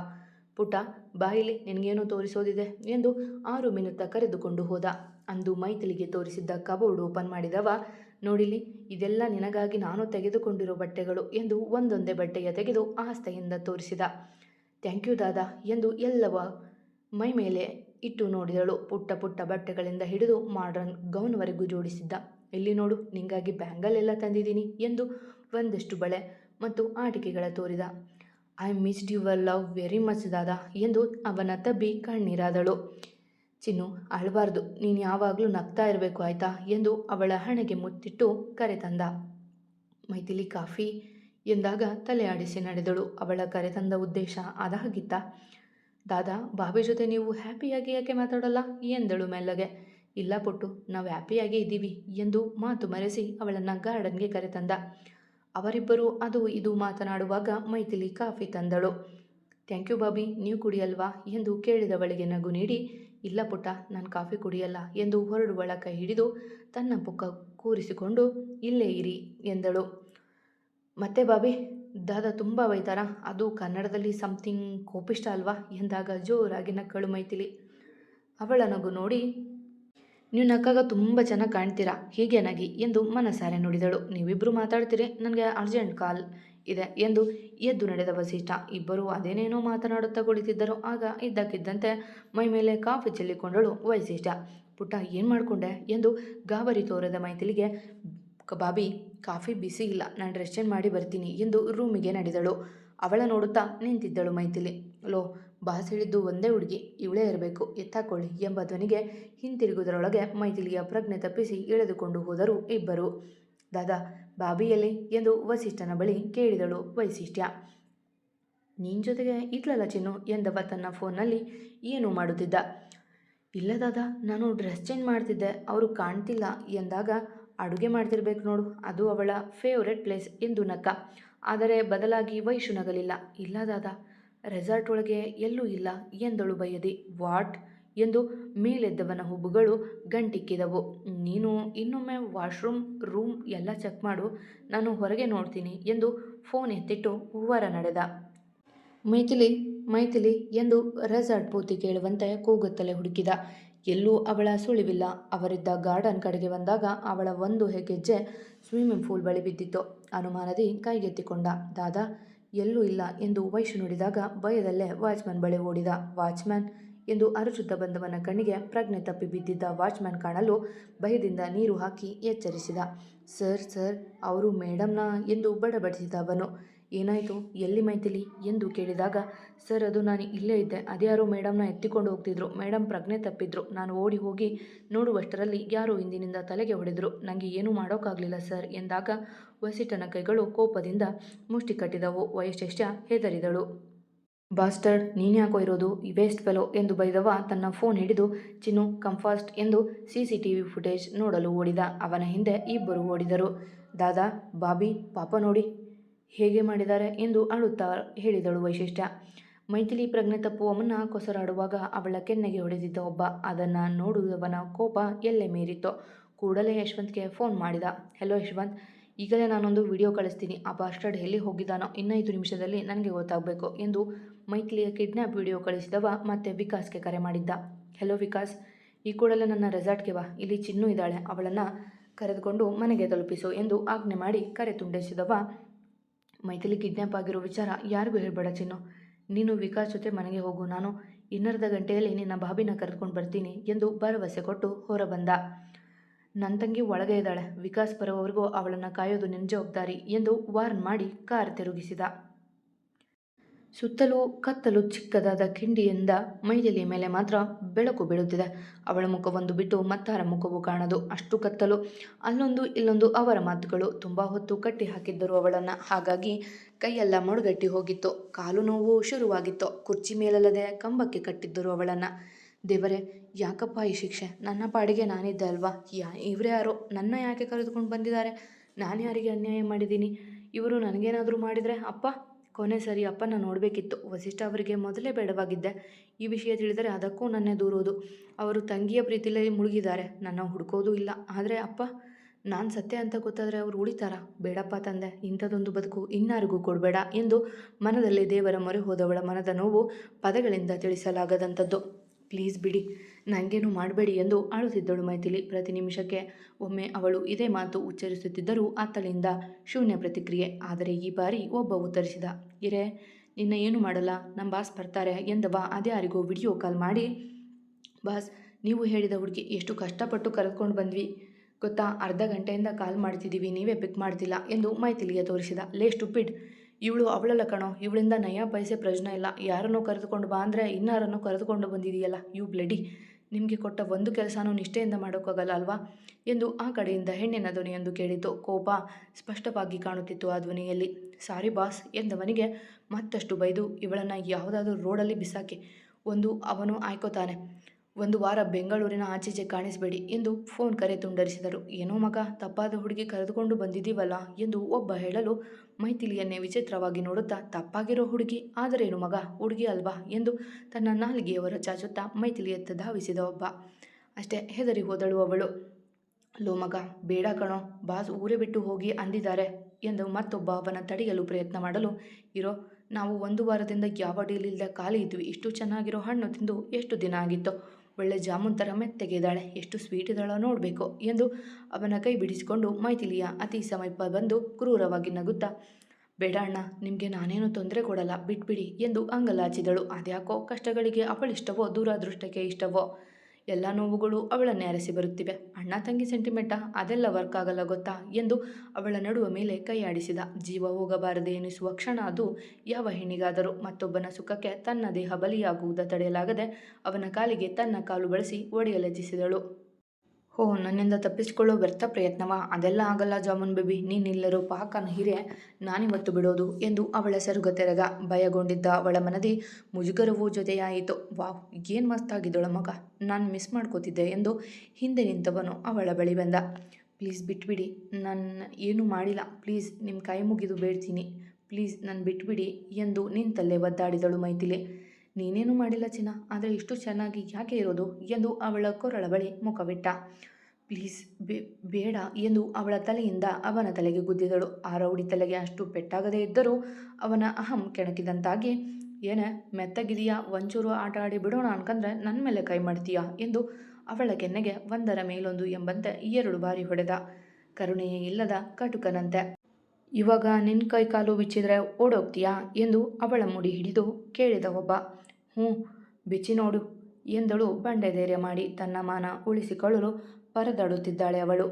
ಪುಟ ಬಾಯಿಲಿ ನಿನಗೇನು ತೋರಿಸೋದಿದೆ ಎಂದು ಆರು ಮಿನುತ್ತ ಕರೆದುಕೊಂಡು ಹೋದ. ಅಂದು ಮೈಥಿಲಿಗೆ ತೋರಿಸಿದ್ದ ಕಬೋರ್ಡ್ ಓಪನ್ ಮಾಡಿದವ ನೋಡಿಲಿ ಇದೆಲ್ಲ ನಿನಗಾಗಿ ನಾನು ತೆಗೆದುಕೊಂಡಿರೋ ಬಟ್ಟೆಗಳು ಎಂದು ಒಂದೊಂದೇ ಬಟ್ಟೆಯ ತೆಗೆದು ಆಸ್ತೆಯಿಂದ ತೋರಿಸಿದ. ಥ್ಯಾಂಕ್ ಯು ದಾದ ಎಂದು ಎಲ್ಲವ ಮೈ ಮೇಲೆ ಇಟ್ಟು ನೋಡಿದಳು. ಪುಟ್ಟ ಪುಟ್ಟ ಬಟ್ಟೆಗಳಿಂದ ಹಿಡಿದು ಮಾಡ್ರನ್ ಗೌನ್ವರೆಗೂ ಜೋಡಿಸಿದ್ದ. ಇಲ್ಲಿ ನೋಡು, ನಿಂಗಾಗಿ ಬ್ಯಾಂಗಲ್ ಎಲ್ಲ ತಂದಿದ್ದೀನಿ ಎಂದು ಒಂದಷ್ಟು ಬಳೆ ಮತ್ತು ಆಟಿಕೆಗಳ ತೋರಿದ. I missed your love very much ದಾದ ಎಂದು ಅವನ ತಬ್ಬಿ ಕಣ್ಣೀರಾದಳು. ಚಿನ್ನು, ಅಳಬಾರ್ದು, ನೀನು ಯಾವಾಗಲೂ ನಗ್ತಾ ಇರಬೇಕು, ಆಯ್ತಾ? ಎಂದು ಅವಳ ಹಣೆಗೆ ಮುತ್ತಿಟ್ಟು ಕರೆತಂದ. ಮೈಥಿಲಿ ಕಾಫಿ ಎಂದಾಗ ತಲೆ ಆಡಿಸಿ ನಡೆದಳು ಅವಳ ಕರೆತಂದ ಉದ್ದೇಶ ಅದಾಗಿತ್ತ. ದಾದಾ, ಬಾಬಿ ಜೊತೆ ನೀವು ಹ್ಯಾಪಿಯಾಗಿ ಯಾಕೆ ಮಾತಾಡಲ್ಲ? ಎಂದಳು ಮೆಲ್ಲಗೆ. ಇಲ್ಲ ಪುಟ್ಟು, ನಾವು ಹ್ಯಾಪಿಯಾಗೇ ಇದ್ದೀವಿ ಎಂದು ಮಾತು ಮರೆಸಿ ಅವಳನ್ನು ಗಾರ್ಡನ್ಗೆ ಕರೆತಂದ. ಅವರಿಬ್ಬರು ಅದು ಇದು ಮಾತನಾಡುವಾಗ ಮೈಥಿಲಿ ಕಾಫಿ ತಂದಳು. ಥ್ಯಾಂಕ್ ಯು ಬಾಬಿ, ನೀವು ಕುಡಿಯಲ್ವಾ? ಎಂದು ಕೇಳಿದವಳಿಗೆ ನಗು ನೀಡಿ, ಇಲ್ಲ ಪುಟ್ಟ, ನಾನು ಕಾಫಿ ಕುಡಿಯಲ್ಲ ಎಂದು ಹೊರಡುವಳ ಕೈ ಹಿಡಿದು ತನ್ನ ಪುಕ್ಕ ಕೂರಿಸಿಕೊಂಡು, ಇಲ್ಲೇ ಇರಿ ಎಂದಳು. ಮತ್ತೆ ಬಾಬಿ, ದಾದ ತುಂಬ ಬೈತಾರ? ಅದು ಕನ್ನಡದಲ್ಲಿ ಸಮಥಿಂಗ್ ಕೋಪಿಷ್ಟ ಅಲ್ವಾ? ಎಂದಾಗ ಜೋರಾಗಿ ನಕ್ಕಳು ಮೈಥಿಲಿ. ಅವಳ ನಗು ನೋಡಿ ನೀವು ನಕ್ಕಾಗ ತುಂಬ ಚೆನ್ನಾಗಿ ಕಾಣ್ತೀರಾ? ಹೀಗೆ ನಗಿ ಎಂದು ಮನಸಾರೆ ನುಡಿದಳು. ನೀವಿಬ್ಬರು ಮಾತಾಡ್ತೀರಿ? ನನಗೆ ಅರ್ಜೆಂಟ್ ಕಾಲ್ ಇದೆ ಎಂದು ಎದ್ದು ನಡೆದ ವಸಿಷ್ಠ. ಇಬ್ಬರು ಅದೇನೇನೋ ಮಾತನಾಡುತ್ತಾ ಕುಳಿತಿದ್ದರು. ಆಗ ಇದ್ದಕ್ಕಿದ್ದಂತೆ ಮೈ ಮೇಲೆ ಕಾಫಿ ಚೆಲ್ಲಿಕೊಂಡಳು ವೈಶಿಷ್ಠ ಪುಟ್ಟ, ಏನು ಮಾಡಿಕೊಂಡೆ? ಎಂದು ಗಾಬರಿ ತೋರದ ಮೈಥಿಲಿಗೆ, ಬಾಬಿ, ಕಾಫಿ ಬಿಸಿ ಇಲ್ಲ. ನಾನು ಚೇಂಜ್ ಮಾಡಿ ಬರ್ತೀನಿ ಎಂದು ರೂಮಿಗೆ ನಡೆದಳು. ಅವಳ ನೋಡುತ್ತಾ ನಿಂತಿದ್ದಳು ಮೈಥಿಲಿ. ಲೋ ಬಾಸ್ ಒಂದೇ ಹುಡುಗಿ, ಇವಳೇ ಇರಬೇಕು. ಎತ್ತಾಕೊಳ್ಳಿ ಎಂಬ ಧ್ವನಿಗೆ ಹಿಂತಿರುಗುವುದರೊಳಗೆ ಮೈಥಿಲಿಯ ಪ್ರಜ್ಞೆ ತಪ್ಪಿಸಿ ಎಳೆದುಕೊಂಡು ಹೋದರು ಇಬ್ಬರು. ದಾದಾ, ಬಾಬಿಯಲ್ಲಿ? ಎಂದು ವಸಿಷ್ಠನ ಬಳಿ ಕೇಳಿದಳು ವೈಶಿಷ್ಟ್ಯ. ನಿನ್ನ ಜೊತೆಗೆ ಇಟ್ಲಲ್ಲ ಚಿನ್ನು? ಎಂದವ ತನ್ನ ಫೋನ್ನಲ್ಲಿ. ಏನು ಮಾಡುತ್ತಿದ್ದ? ಇಲ್ಲ ದಾದಾ, ನಾನು ಡ್ರೆಸ್ ಚೇಂಜ್ ಮಾಡ್ತಿದ್ದೆ. ಅವರು ಕಾಣ್ತಿಲ್ಲ. ಎಂದಾಗ, ಅಡುಗೆ ಮಾಡ್ತಿರ್ಬೇಕು ನೋಡು, ಅದು ಅವಳ ಫೇವ್ರೆಟ್ ಪ್ಲೇಸ್ ಎಂದು ನಕ್ಕ. ಆದರೆ ಬದಲಾಗಿ ವೈಶು ನಗಲಿಲ್ಲ. ಇಲ್ಲ ದಾದಾ ರೆಸಾರ್ಟ್ ಒಳಗೆ ಎಲ್ಲೂ ಇಲ್ಲ ಎಂದಳು ಬಯದಿ. ವಾಟ್? ಎಂದು ಮೇಲೆದ್ದವನ ಹುಬ್ಬುಗಳು ಗಂಟಿಕ್ಕಿದವು. ನೀನು ಇನ್ನೊಮ್ಮೆ ವಾಶ್ರೂಮ್, ರೂಮ್ ಎಲ್ಲ ಚೆಕ್ ಮಾಡು. ನಾನು ಹೊರಗೆ ನೋಡ್ತೀನಿ ಎಂದು ಫೋನ್ ಎತ್ತಿಟ್ಟು ಹೊರ ನಡೆದ. ಮೈಥಿಲಿ ಮೈಥಿಲಿ ಎಂದು ರೆಸಾರ್ಟ್ ಪೂರ್ತಿ ಕೇಳುವಂತೆ ಕೂಗುತ್ತಲೇ ಹುಡುಕಿದ. ಎಲ್ಲೂ ಅವಳ ಸುಳಿವಿಲ್ಲ. ಅವರಿದ್ದ ಗಾರ್ಡನ್ ಕಡೆಗೆ ಬಂದಾಗ ಅವಳ ಒಂದು ಹೆಗ್ಗೆಜ್ಜೆ ಸ್ವಿಮ್ಮಿಂಗ್ ಪೂಲ್ ಬಳಿ ಬಿದ್ದಿತ್ತು. ಅನುಮಾನದಿ ಕೈಗೆತ್ತಿಕೊಂಡ. ದಾದಾ ಎಲ್ಲೂ ಇಲ್ಲ ಎಂದು ವೈಶು ನುಡಿದಾಗ ಭಯದಲ್ಲೇ ವಾಚ್ಮ್ಯಾನ್ ಬಳಿ ಓಡಿದ. ವಾಚ್ಮ್ಯಾನ್ ಎಂದು ಅರಚುತ್ತಾ ಬಂದವನ ಕಣ್ಣಿಗೆ ಪ್ರಜ್ಞೆ ತಪ್ಪಿ ಬಿದ್ದಿದ್ದ ವಾಚ್ಮ್ಯಾನ್ ಕಾಣಲು ಭಯದಿಂದ ನೀರು ಹಾಕಿ ಎಚ್ಚರಿಸಿದ. ಸರ್ ಸರ್, ಅವರು ಮೇಡಮ್ನ? ಎಂದು ಬಡಬಡಿಸಿದ ಅವನು. ಏನಾಯಿತು? ಎಲ್ಲಿ ಮೈಥಿಲಿ? ಎಂದು ಕೇಳಿದಾಗ, ಸರ್, ಅದು ನಾನು ಇಲ್ಲೇ ಇದ್ದೆ. ಅದ್ಯಾರೋ ಮೇಡಮ್ನ ಎತ್ತಿಕೊಂಡು ಹೋಗ್ತಿದ್ರು. ಮೇಡಮ್ ಪ್ರಜ್ಞೆ ತಪ್ಪಿದ್ರು. ನಾನು ಓಡಿ ಹೋಗಿ ನೋಡುವಷ್ಟರಲ್ಲಿ ಯಾರೋ ಹಿಂದಿನಿಂದ ತಲೆಗೆ ಹೊಡೆದರು. ನನಗೆ ಏನೂ ಮಾಡೋಕ್ಕಾಗಲಿಲ್ಲ, ಸರ್, ಎಂದಾಗ ವಸಿಟನ ಕೈಗಳು ಕೋಪದಿಂದ ಮುಷ್ಟಿ ಕಟ್ಟಿದವು. ವಯಸ್ಸೆಷ್ಟ ಹೆದರಿದಳು. ಬಾಸ್ಟರ್ಡ್ ನೀನ್ಯಾಕೋ ಇರೋದು? ಈ ವೇಸ್ಟ್ ಫೆಲೋ ಎಂದು ಬೈದವ ತನ್ನ ಫೋನ್ ಹಿಡಿದು, ಚಿನ್ನು ಕಂಫಾಸ್ಟ್ ಎಂದು C C T V footage ನೋಡಲು ಓಡಿದ. ಅವನ ಹಿಂದೆ ಇಬ್ಬರು ಓಡಿದರು. ದಾದಾ, ಬಾಬಿ, ಪಾಪ ನೋಡಿ. ಹೇಗೆ ಮಾಡಿದ್ದಾರೆ ಎಂದು ಅಳುತ್ತಾ ಹೇಳಿದಳು ವೈಶಿಷ್ಟ್ಯ. ಮೈಥಿಲಿ ಪ್ರಜ್ಞೆ ತಪ್ಪುವ ಮುನ್ನ ಕೊಸರಾಡುವಾಗ ಅವಳ ಕೆನ್ನೆಗೆ ಹೊಡೆದಿದ್ದ ಒಬ್ಬ. ಅದನ್ನು ನೋಡುವವನ ಕೋಪ ಎಲ್ಲೆ ಮೀರಿತ್ತು. ಕೂಡಲೇ ಯಶವಂತ್ಗೆ ಫೋನ್ ಮಾಡಿದ. ಹೆಲೋ ಯಶವಂತ್, ಈಗಲೇ ನಾನೊಂದು ವಿಡಿಯೋ ಕಳಿಸ್ತೀನಿ. ಆ ಬಾಸ್ಟರ್ಡ್ ಎಲ್ಲಿ ಹೋಗಿದ್ದಾನೋ ಇನ್ನೈದು ನಿಮಿಷದಲ್ಲಿ ನನಗೆ ಗೊತ್ತಾಗಬೇಕು ಎಂದು ಮೈಥಿಲಿಯ ಕಿಡ್ನ್ಯಾಪ್ ವಿಡಿಯೋ ಕಳಿಸಿದವ ಮತ್ತೆ ವಿಕಾಸ್ಗೆ ಕರೆ ಮಾಡಿದ್ದ. ಹೆಲೋ ವಿಕಾಸ್, ಈ ಕೂಡಲೇ ನನ್ನ ರೆಸಾರ್ಟ್ಗೆ ಬಾ. ಇಲ್ಲಿ ಚಿನ್ನು ಇದ್ದಾಳೆ. ಅವಳನ್ನು ಕರೆದುಕೊಂಡು ಮನೆಗೆ ತಲುಪಿಸು ಎಂದು ಆಜ್ಞೆ ಮಾಡಿ ಕರೆ ತುಂಡಿಸಿದವ ಮೈಥಿಲಿ ಕಿಡ್ನ್ಯಾಪ್ ಆಗಿರೋ ವಿಚಾರ ಯಾರಿಗೂ ಹೇಳಬೇಡ ಚಿನ್ನು. ನೀನು ವಿಕಾಸ್ ಜೊತೆ ಮನೆಗೆ ಹೋಗು. ನಾನು ಇನ್ನರ್ಧ ಗಂಟೆಯಲ್ಲಿ ನಿನ್ನ ಬಾಬಿನ ಕರೆದುಕೊಂಡು ಬರ್ತೀನಿ ಎಂದು ಭರವಸೆ ಕೊಟ್ಟು ಹೊರಬಂದ. ನನ್ನ ತಂಗಿ ಒಳಗೆ ಇದ್ದಾಳೆ. ವಿಕಾಸ್ ಬರೋವರೆಗೂ ಅವಳನ್ನು ಕಾಯೋದು ನಿನ್ನ ಜವಾಬ್ದಾರಿ ಎಂದು ವಾರ್ನ್ ಮಾಡಿ ಕಾರ್ ತಿರುಗಿಸಿದ. ಸುತ್ತಲೂ ಕತ್ತಲು ಚಿಕ್ಕದಾದ ಕಿಂಡಿಯಿಂದ ಮೈದಲಿಯ ಮೇಲೆ ಮಾತ್ರ ಬೆಳಕು ಬೀಳುತ್ತಿದೆ. ಅವಳ ಮುಖವೊಂದು ಬಿಟ್ಟು ಮತ್ತಾರ ಮುಖವು ಕಾಣದು. ಅಷ್ಟು ಕತ್ತಲು. ಅಲ್ಲೊಂದು, ಇಲ್ಲೊಂದು ಅವರ ಮಾತುಗಳು ತುಂಬ ಹೊತ್ತು ಕಟ್ಟಿ ಹಾಕಿದ್ದರು ಅವಳನ್ನು. ಹಾಗಾಗಿ ಕೈಯೆಲ್ಲ ಮೊಡಗಟ್ಟಿ ಹೋಗಿತ್ತು. ಕಾಲು ನೋವು ಶುರುವಾಗಿತ್ತು. ಕುರ್ಚಿ ಮೇಲಲ್ಲದೆ ಕಂಬಕ್ಕೆ ಕಟ್ಟಿದ್ದರು ಅವಳನ್ನು. ದೇವರೇ, ಯಾಕಪ್ಪ ಈ ಶಿಕ್ಷೆ? ನನ್ನ ಪಾಡಿಗೆ ನಾನಿದ್ದೆ ಅಲ್ವಾ? ಯಾ, ಇವರೇ ಯಾರೋ? ನನ್ನ ಯಾಕೆ ಕರೆದುಕೊಂಡು ಬಂದಿದ್ದಾರೆ? ನಾನು ಯಾರಿಗೆ ಅನ್ಯಾಯ ಮಾಡಿದ್ದೀನಿ? ಇವರು ನನಗೇನಾದರೂ ಮಾಡಿದರೆ ಅಪ್ಪ? ಕೊನೆ ಸರಿ ಅಪ್ಪನ ನೋಡಬೇಕಿತ್ತು. ವಸಿಷ್ಠ ಅವರಿಗೆ ಮೊದಲೇ ಬೇಡವಾಗಿದ್ದೆ. ಈ ವಿಷಯ ತಿಳಿದರೆ ಅದಕ್ಕೂ ನನ್ನೇ ದೂರೋದು. ಅವರು ತಂಗಿಯ ಪ್ರೀತಿಲೇ ಮುಳುಗಿದ್ದಾರೆ. ನನ್ನ ಹುಡುಕೋದು ಇಲ್ಲ. ಆದರೆ ಅಪ್ಪ, ನಾನು ಸತ್ಯ ಅಂತ ಗೊತ್ತಾದರೆ ಅವರು ಉಳಿತಾರ? ಬೇಡಪ್ಪ ತಂದೆ, ಇಂಥದೊಂದು ಬದುಕು ಇನ್ನಾರಿಗೂ ಕೊಡಬೇಡ ಎಂದು ಮನದಲ್ಲಿ ದೇವರ ಮೊರೆ ಹೋದವಳ ಮನದ ನೋವು ಪದಗಳಿಂದ ತಿಳಿಸಲಾಗದಂಥದ್ದು. ಪ್ಲೀಸ್ ಬಿಡಿ. ನನಗೇನು ಮಾಡಬೇಡಿ ಎಂದು ಅಳುತ್ತಿದ್ದಳು ಮೈಥಿಲಿ. ಪ್ರತಿ ನಿಮಿಷಕ್ಕೆ ಒಮ್ಮೆ ಅವಳು ಇದೇ ಮಾತು ಉಚ್ಚರಿಸುತ್ತಿದ್ದರೂ ಆತಳಿಂದ ಶೂನ್ಯ ಪ್ರತಿಕ್ರಿಯೆ. ಆದರೆ ಈ ಬಾರಿ ಒಬ್ಬ ಉತ್ತರಿಸಿದ, ಇರೇ, ನಿನ್ನ ಏನು ಮಾಡಲ್ಲ? ನಮ್ಮ ಬಾಸ್ ಬರ್ತಾರೆ ಎಂದವ. ಅದ್ಯಾರಿಗೋ ವಿಡಿಯೋ ಕಾಲ್ ಮಾಡಿ, ಬಾಸ್, ನೀವು ಹೇಳಿದ ಹುಡುಗಿ ಎಷ್ಟು ಕಷ್ಟಪಟ್ಟು ಕರೆದುಕೊಂಡು ಬಂದ್ವಿ. ಗೊತ್ತಾ? ಅರ್ಧ ಗಂಟೆಯಿಂದ ಕಾಲ್ ಮಾಡ್ತಿದ್ದೀವಿ. ನೀವೇ ಪಿಕ್ ಮಾಡ್ತಿಲ್ಲ ಎಂದು ಮೈಥಿಲಿಗೆ ತೋರಿಸಿದ. ಲೇ, ಸ್ಟುಪಿಡ್. ಇವಳು ಅವಳಲ್ಲ ಕಣೋ. ಇವಳಿಂದ ನಯ ಪೈಸೆ ಪ್ರಯೋಜನ ಇಲ್ಲ. ಯಾರನ್ನೋ ಕರೆದುಕೊಂಡು ಬಾ ಅಂದರೆ ಇನ್ನಾರನ್ನೋ ಕರೆದುಕೊಂಡು ಬಂದಿದೆಯಲ್ಲ. You bloody. ನಿಮಗೆ ಕೊಟ್ಟ ಒಂದು ಕೆಲಸನೂ ನಿಷ್ಠೆಯಿಂದ ಮಾಡೋಕ್ಕಾಗಲ್ಲ ಅಲ್ವಾ? ಎಂದು ಆ ಕಡೆಯಿಂದ ಹೆಣ್ಣಿನ ಧ್ವನಿಯೊಂದು ಕೇಳಿತು. ಕೋಪ ಸ್ಪಷ್ಟವಾಗಿ ಕಾಣುತ್ತಿತ್ತು ಆ ಧ್ವನಿಯಲ್ಲಿ. ಸಾರಿ ಬಾಸ್, ಎಂದವನಿಗೆ ಮತ್ತಷ್ಟು ಬೈದು, ಇವಳನ್ನು ಯಾವುದಾದ್ರೂ ರೋಡಲ್ಲಿ ಬಿಸಾಕಿ, ಒಂದು ಅವನು ಆಯ್ಕೋತಾನೆ. ಒಂದು ವಾರ ಬೆಂಗಳೂರಿನ ಆಚೀಚೆ ಕಾಣಿಸಬೇಡಿ ಎಂದು ಫೋನ್ ಕರೆ ತುಂಡರಿಸಿದರು. ಏನೋ ಮಗ, ತಪ್ಪಾದ ಹುಡುಗಿ ಕರೆದುಕೊಂಡು ಬಂದಿದ್ದೀವಲ್ಲ ಎಂದು ಒಬ್ಬ ಹೇಳಲು ಮೈಥಿಲಿಯನ್ನೇ ವಿಚಿತ್ರವಾಗಿ ನೋಡುತ್ತಾ, ತಪ್ಪಾಗಿರೋ ಹುಡುಗಿ, ಆದರೇನು ಮಗ, ಹುಡುಗಿ ಅಲ್ವಾ ಎಂದು ತನ್ನ ನಾಲಿಗೆಯವರ ಚಾಚುತ್ತಾ ಮೈಥಿಲಿಯತ್ತ ಧಾವಿಸಿದ ಒಬ್ಬ. ಅಷ್ಟೇ ಹೆದರಿ ಹೋದಳು ಅವಳು. ಲೋ ಮಗ, ಬೇಡ ಕಣೋ, ಬಾಸ್ ಊರೇ ಬಿಟ್ಟು ಹೋಗಿ ಅಂದಿದ್ದಾರೆ ಎಂದು ಮತ್ತೊಬ್ಬ ಅವನ ತಡೆಯಲು ಪ್ರಯತ್ನ ಮಾಡಲು, ಇರೋ, ನಾವು ಒಂದು ವಾರದಿಂದ ಯಾವ ಡೀಲ್ ಖಾಲಿ ಇದ್ವಿ, ಇಷ್ಟು ಚೆನ್ನಾಗಿರೋ ಹಣ್ಣು ತಿಂದು ಎಷ್ಟು ದಿನ ಆಗಿತ್ತು. ಒಳ್ಳೆ ಜಾಮೂನ್ ಥರ ಮೆತ್ತಗಿದ್ದಾಳೆ. ಎಷ್ಟು ಸ್ವೀಟ್ ಇದ್ದಾಳೋ ನೋಡಬೇಕು ಎಂದು ಅವನ ಕೈ ಬಿಡಿಸಿಕೊಂಡು ಮೈಥಿಲಿಯ ಅತಿ ಸಮೀಪ ಬಂದು ಕ್ರೂರವಾಗಿ ನಗುತ್ತಾ, ಬೇಡ ಅಣ್ಣ, ನಿಮಗೆ ನಾನೇನು ತೊಂದರೆ ಕೊಡಲ್ಲ, ಬಿಟ್ಬಿಡಿ ಎಂದು ಅಂಗಲಾಚಿದಳು. ಅದ್ಯಾಕೋ ಕಷ್ಟಗಳಿಗೆ ಅವಳಿಷ್ಟವೋ, ದೂರದೃಷ್ಟಕ್ಕೆ ಇಷ್ಟವೋ. ಎಲ್ಲ ನೋವುಗಳು ಅವಳನ್ನೇ ಅರಸಿ ಬರುತ್ತಿವೆ. ಅಣ್ಣ ತಂಗಿ ಸೆಂಟಿಮೆಂಟ, ಅದೆಲ್ಲ ವರ್ಕ್ ಆಗಲ್ಲ ಗೊತ್ತಾ? ಎಂದು ಅವಳ ನಡುವ ಮೇಲೆ ಕೈಯಾಡಿಸಿದ ಜೀವ ಹೋಗಬಾರದೆ ಎನಿಸುವ ಕ್ಷಣ ಅದು ಯಾವ ಹೆಣ್ಣಿಗಾದರೂ ಮತ್ತೊಬ್ಬನ ಸುಖಕ್ಕೆ ತನ್ನ ದೇಹ ಬಲಿಯಾಗುವುದ ತಡೆಯಲಾಗದೆ ಅವನ ಕಾಲಿಗೆ ತನ್ನ ಕಾಲು ಬಳಸಿ ಒಡೆಯಲೆಚ್ಚಿಸಿದಳು ಹೋ, ನನ್ನಿಂದ ತಪ್ಪಿಸಿಕೊಳ್ಳೋ ವ್ಯರ್ಥ ಪ್ರಯತ್ನವ. ಅದೆಲ್ಲ ಆಗಲ್ಲ ಜಾಮೂನ್ ಬೇಬಿ. ನೀನಿಲ್ಲರೂ ಪಾಕನ ಹಿರೆ ನಾನಿವತ್ತು ಬಿಡೋದು ಎಂದು ಅವಳ ಸರುಗ ತೆರಗ. ಭಯಗೊಂಡಿದ್ದ ಅವಳ ಮನದಿ ಮುಜುಗರವೂ ಜೊತೆಯಾಯಿತು. ವಾವ್, ಏನು ಮಸ್ತಾಗಿದ್ದಳ ಮಗ. ನಾನು ಮಿಸ್ ಮಾಡ್ಕೋತಿದ್ದೆ ಎಂದು ಹಿಂದೆ ನಿಂತವನು ಅವಳ ಬಳಿ ಬಂದ. ಪ್ಲೀಸ್ ಬಿಟ್ಬಿಡಿ. ನನ್ನ ಏನೂ ಮಾಡಿಲ್ಲ. ಪ್ಲೀಸ್ ನಿಮ್ಮ ಕೈ ಮುಗಿದು ಬೇಡ್ತೀನಿ. ಪ್ಲೀಸ್, ನಾನು ಬಿಟ್ಬಿಡಿ ಎಂದು ನಿಂತಲ್ಲೇ ಒದ್ದಾಡಿದಳು ಮೈಥಿಲಿ. ನೀನೇನು ಮಾಡಿಲ್ಲ ಚಿನ್ನ, ಆದರೆ ಇಷ್ಟು ಚೆನ್ನಾಗಿ ಯಾಕೆ ಇರೋದು? ಎಂದು ಅವಳ ಕೊರಳ ಬಳಿ ಮುಖವಿಟ್ಟ. ಪ್ಲೀಸ್ ಬೇಡ ಎಂದು ಅವಳ ತಲೆಯಿಂದ ಅವನ ತಲೆಗೆ ಗುದ್ದಿದಳು. ಆ ರೌಡಿ ತಲೆಗೆ ಅಷ್ಟು ಪೆಟ್ಟಾಗದೇ ಇದ್ದರೂ ಅವನ ಅಹಂ ಕೆಣಕಿದಂತಾಗಿ, ಏನ ಮೆತ್ತಗಿದೀಯ? ಒಂಚೂರು ಆಟ ಆಡಿ ಬಿಡೋಣ ಅನ್ಕಂದ್ರೆ ನನ್ನ ಮೇಲೆ ಕೈ ಮಾಡ್ತೀಯಾ? ಎಂದು ಅವಳ ಕೆನ್ನೆಗೆ ಒಂದರ ಮೇಲೊಂದು ಎಂಬಂತೆ ಎರಡು ಬಾರಿ ಹೊಡೆದ. ಕರುಣೆಯೇ ಇಲ್ಲದ ಕಟುಕನಂತೆ. ಇವಾಗ ನಿನ್ನ ಕೈ ಕಾಲು ಬಿಚ್ಚಿದ್ರೆ ಓಡೋಗ್ತೀಯಾ? ಎಂದು ಅವಳ ಮುಡಿ ಹಿಡಿದು ಕೇಳಿದ ಒಬ್ಬ. ಹ್ಞೂ, ಬಿಚ್ಚಿ ನೋಡು ಎಂದಳು ಬಂಡೆ ಧೈರ್ಯ ಮಾಡಿ ತನ್ನ ಮಾನ ಉಳಿಸಿಕೊಳ್ಳಲು ಪರದಾಡುತ್ತಿದ್ದಾಳೆ ಅವಳು.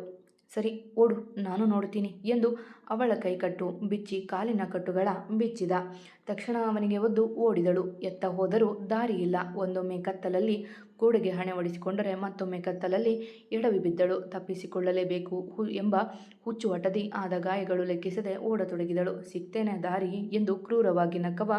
ಸರಿ, ಓಡು, ನಾನು ನೋಡ್ತೀನಿ ಎಂದು ಅವಳ ಕೈಕಟ್ಟು ಬಿಚ್ಚಿ ಕಾಲಿನ ಕಟ್ಟುಗಳ ಬಿಚ್ಚಿದ. ತಕ್ಷಣ ಅವನಿಗೆ ಒದ್ದು ಓಡಿದಳು. ಎತ್ತ ಹೋದರೂ ದಾರಿಯಿಲ್ಲ. ಒಂದೊಮ್ಮೆ ಕತ್ತಲಲ್ಲಿ ಗೋಡೆಗೆ ಹಣೆ ಒಡಿಸಿಕೊಂಡರೆ ಮತ್ತೊಮ್ಮೆ ಕತ್ತಲಲ್ಲಿ ಎಡವಿ ಬಿದ್ದಳು. ತಪ್ಪಿಸಿಕೊಳ್ಳಲೇಬೇಕು ಎಂಬ ಹುಚ್ಚುವಟದಿ ಆದ ಗಾಯಗಳು ಲೆಕ್ಕಿಸದೆ ಓಡತೊಡಗಿದಳು. ಸಿಗ್ತೇನೆ ದಾರಿ ಎಂದು ಕ್ರೂರವಾಗಿ ನಕ್ಕವ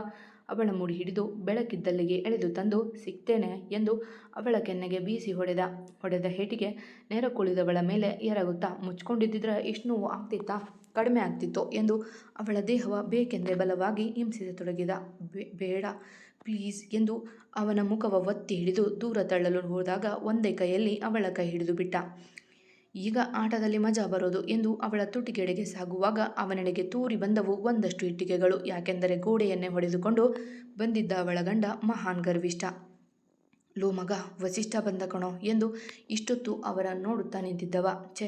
ಅವಳ ಮುಡಿ ಹಿಡಿದು ಬೆಳಕಿದ್ದಲ್ಲಿಗೆ ಎಳೆದು ತಂದು ಸಿಗ್ತೇನೆ ಎಂದು ಅವಳ ಕೆನ್ನೆಗೆ ಬೀಸಿ ಹೊಡೆದ. ಹೊಡೆದ ಹೇಟಿಗೆ ನೇರ ಕುಳಿದವಳ ಮೇಲೆ ಎರಗುತ್ತಾ, ಮುಚ್ಕೊಂಡಿದ್ದಿದ್ರೆ ಇಷ್ಟು ನೋವು ಆಗ್ತಿತ್ತಾ? ಕಡಿಮೆ ಆಗ್ತಿತ್ತು ಎಂದು ಅವಳ ದೇಹವ ಬೇಕೆಂದೇ ಬಲವಾಗಿ ಹಿಂಸಿಸತೊಡಗಿದ ತೊಡಗಿದ. ಬೇಡ, ಪ್ಲೀಸ್ ಎಂದು ಅವನ ಮುಖವ ಒತ್ತಿ ಹಿಡಿದು ದೂರ ತಳ್ಳಲು ಹೋದಾಗ ಒಂದೇ ಕೈಯಲ್ಲಿ ಅವಳ ಕೈ ಹಿಡಿದು ಬಿಟ್ಟ. ಈಗ ಆಟದಲ್ಲಿ ಮಜಾ ಬರೋದು ಎಂದು ಅವಳ ತುಟಿಗೆಡೆಗೆ ಸಾಗುವಾಗ ಅವನೆಡೆಗೆ ತೂರಿ ಬಂದವು ಒಂದಷ್ಟು ಇಟ್ಟಿಗೆಗಳು. ಯಾಕೆಂದರೆ ಗೋಡೆಯನ್ನೇ ಹೊಡೆದುಕೊಂಡು ಬಂದಿದ್ದ ಅವಳ ಗಂಡ ಮಹಾನ್ ಗರ್ವಿಷ್ಠ. ಲೋ ಮಗ, ವಸಿಷ್ಠ ಬಂದ ಕಣೋ ಎಂದು ಇಷ್ಟೊತ್ತು ಅವರ ನೋಡುತ್ತಾ ನಿಂತಿದ್ದವ. ಛೆ,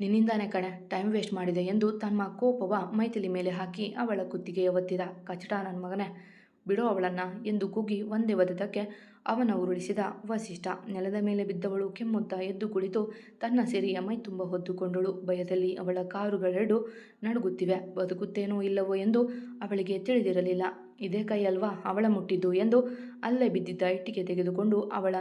ನಿನ್ನಿಂದಾನೆ ಕಣೆ ಟೈಮ್ ವೇಸ್ಟ್ ಮಾಡಿದೆ ಎಂದು ತಮ್ಮ ಕೋಪವ ಮೈಥಿಲಿ ಮೇಲೆ ಹಾಕಿ ಅವಳ ಕುತ್ತಿಗೆಯ ಒತ್ತಿದ. ಕಚಟ ನನ್ನ ಮಗನೇ, ಬಿಡೋ ಅವಳನ್ನ ಎಂದು ಕೂಗಿ ಒಂದೇ ಒದೆತಕ್ಕೆ ಅವನ ಉರುಳಿಸಿದ ವಸಿಷ್ಠ ನೆಲದ ಮೇಲೆ ಬಿದ್ದವಳು ಕೆಮ್ಮುತ್ತಾ ಎದ್ದು ಕುಳಿತು ತನ್ನ ಸಿರಿಯ ಮೈ ತುಂಬ ಹೊದ್ದುಕೊಂಡಳು. ಭಯದಲ್ಲಿ ಅವಳ ಕಾರುಗಳೆರಡು ನಡುಗುತ್ತಿವೆ. ಬದುಕುತ್ತೇನೋ ಇಲ್ಲವೋ ಎಂದು ಅವಳಿಗೆ ತಿಳಿದಿರಲಿಲ್ಲ. ಇದೇ ಕೈ ಅಲ್ವಾ ಅವಳ ಮುಟ್ಟಿದ್ದು ಎಂದು ಅಲ್ಲೇ ಬಿದ್ದಿದ್ದ ಇಟ್ಟಿಗೆ ತೆಗೆದುಕೊಂಡು ಅವಳ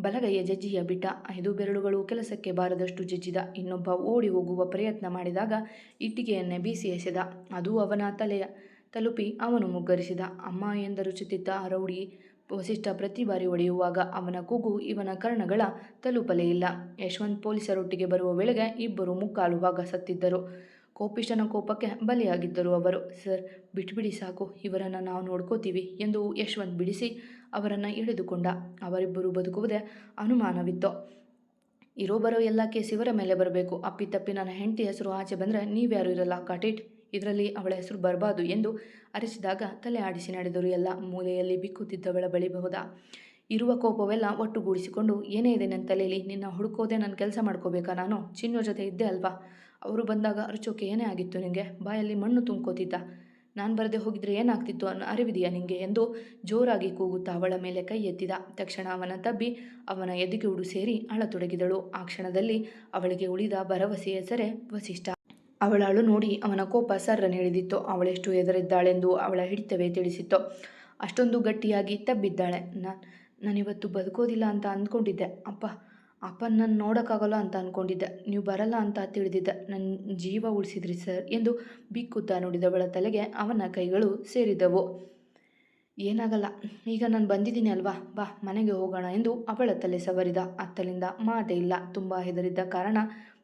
ಬಲಗೈಯ ಜಜ್ಜಿಯ ಬಿಟ್ಟ ಐದು ಬೆರಳುಗಳು ಕೆಲಸಕ್ಕೆ ಬಾರದಷ್ಟು ಜಜ್ಜಿದ. ಇನ್ನೊಬ್ಬ ಓಡಿ ಹೋಗುವ ಪ್ರಯತ್ನ ಮಾಡಿದಾಗ ಇಟ್ಟಿಗೆಯನ್ನೇ ಬೀಸಿ ಎಸೆದ. ಅದು ಅವನ ತಲೆಯ ತಲುಪಿ ಅವನು ಮುಗ್ಗರಿಸಿದ. ಅಮ್ಮ ಎಂದರುಚುತ್ತಿದ್ದ ಆ ರೌಡಿ ವಸಿಷ್ಠ ಪ್ರತಿ ಬಾರಿ ಒಡೆಯುವಾಗ ಅವನ ಕೂಗು ಇವನ ಕರ್ಣಗಳ ತಲುಪಲೇ ಇಲ್ಲ. ಯಶವಂತ್ ಪೊಲೀಸರೊಟ್ಟಿಗೆ ಬರುವ ವೇಳೆಗೆ ಇಬ್ಬರು ಮುಕ್ಕಾಲುವಾಗ ಸತ್ತಿದ್ದರು. ಕೋಪಿಷ್ಟನ ಕೋಪಕ್ಕೆ ಬಲಿಯಾಗಿದ್ದರು ಅವರು. ಸರ್, ಬಿಟ್ಬಿಡಿ ಸಾಕು. ಇವರನ್ನು ನಾವು ನೋಡ್ಕೋತೀವಿ ಎಂದು ಯಶವಂತ್ ಬಿಡಿಸಿ ಅವರನ್ನು ಎಳೆದುಕೊಂಡ. ಅವರಿಬ್ಬರು ಬದುಕುವುದೇ ಅನುಮಾನವಿತ್ತು. ಇರೋ ಬರೋ ಎಲ್ಲ ಕೇಸ್ ಇವರ ಮೇಲೆ ಬರಬೇಕು. ಅಪ್ಪಿತಪ್ಪಿ ನನ್ನ ಹೆಂಡತಿ ಹೆಸರು ಆಚೆ ಬಂದರೆ ನೀವ್ಯಾರು ಇರಲ್ಲ. ಕಟಿಟ್ ಇದರಲ್ಲಿ ಅವಳ ಹೆಸರು ಬರಬಾರ್ದು ಎಂದು ಅರಸಿದಾಗ ತಲೆ ಆಡಿಸಿ ನಡೆದರು ಎಲ್ಲ ಮೂಲೆಯಲ್ಲಿ ಬಿಕ್ಕುತ್ತಿದ್ದವಳ ಬಳಿ ಬಹುದಾ? ಇರುವ ಕೋಪವೆಲ್ಲ ಒಟ್ಟುಗೂಡಿಸಿಕೊಂಡು, ಏನೇ ಇದೆ ನನ್ನ ತಲೆಯಲ್ಲಿ, ನಿನ್ನ ಹುಡುಕೋದೆ ನಾನು ಕೆಲಸ ಮಾಡ್ಕೋಬೇಕಾ ನಾನು? ಚಿನ್ನ ಜೊತೆ ಇದ್ದೆ ಅಲ್ವಾ? ಅವರು ಬಂದಾಗ ಅರಚೋಕೆ ಏನೇ ಆಗಿತ್ತು ನಿನಗೆ ಬಾಯಲ್ಲಿ ಮಣ್ಣು ತುಂಬ್ಕೋತಿದ್ದ? ನಾನು ಬರದೆ ಹೋಗಿದ್ರೆ ಏನಾಗ್ತಿತ್ತು ಅನ್ನೋ ಅರಿವಿದೆಯಾ ನಿನಗೆ ಎಂದು ಜೋರಾಗಿ ಕೂಗುತ್ತಾ ಅವಳ ಮೇಲೆ ಕೈ ಎತ್ತಿದ. ತಕ್ಷಣ ಅವನ ತಬ್ಬಿ ಅವನ ಎದೆಗೆ ಉಡು ಸೇರಿ ಅಳತೊಡಗಿದಳು. ಆ ಕ್ಷಣದಲ್ಲಿ ಅವಳಿಗೆ ಉಳಿದ ಭರವಸೆ ಹೆಸರೇ ವಸಿಷ್ಠ. ಅವಳ ಅಳು ನೋಡಿ ಅವನ ಕೋಪ ಸರ್ರನ್ನು ಹಿಡಿದಿತ್ತು ಅವಳೆಷ್ಟು ಎದರಿದ್ದಾಳೆಂದು ಅವಳ ಹಿಡಿತವೇ ತಿಳಿಸಿತ್ತು. ಅಷ್ಟೊಂದು ಗಟ್ಟಿಯಾಗಿ ತಬ್ಬಿದ್ದಾಳೆ. ನಾನು ನಾನಿವತ್ತು ಬದುಕೋದಿಲ್ಲ ಅಂತ ಅಂದ್ಕೊಂಡಿದ್ದೆ. ಅಪ್ಪ ಅಪ್ಪ ನಾನು ನೋಡೋಕ್ಕಾಗಲ್ಲ ಅಂತ ಅಂದ್ಕೊಂಡಿದ್ದೆ. ನೀವು ಬರಲ್ಲ ಅಂತ ತಿಳಿದಿದ್ದೆ. ನನ್ನ ಜೀವ ಉಳಿಸಿದ್ರಿ ಸರ್ ಎಂದು ಬಿಕ್ಕುತ್ತಾ ನುಡಿದವಳ ತಲೆಗೆ ಅವನ ಕೈಗಳು ಸೇರಿದವು. ಏನಾಗಲ್ಲ, ಈಗ ನಾನು ಬಂದಿದ್ದೀನಿ ಅಲ್ವಾ? ಬಾ, ಮನೆಗೆ ಹೋಗೋಣ ಎಂದು ಅವಳ ತಲೆ ಸವರಿದ. ಅತ್ತಲಿಂದ ಮಾತೇ ಇಲ್ಲ. ತುಂಬ ಹೆದರಿದ್ದ ಕಾರಣ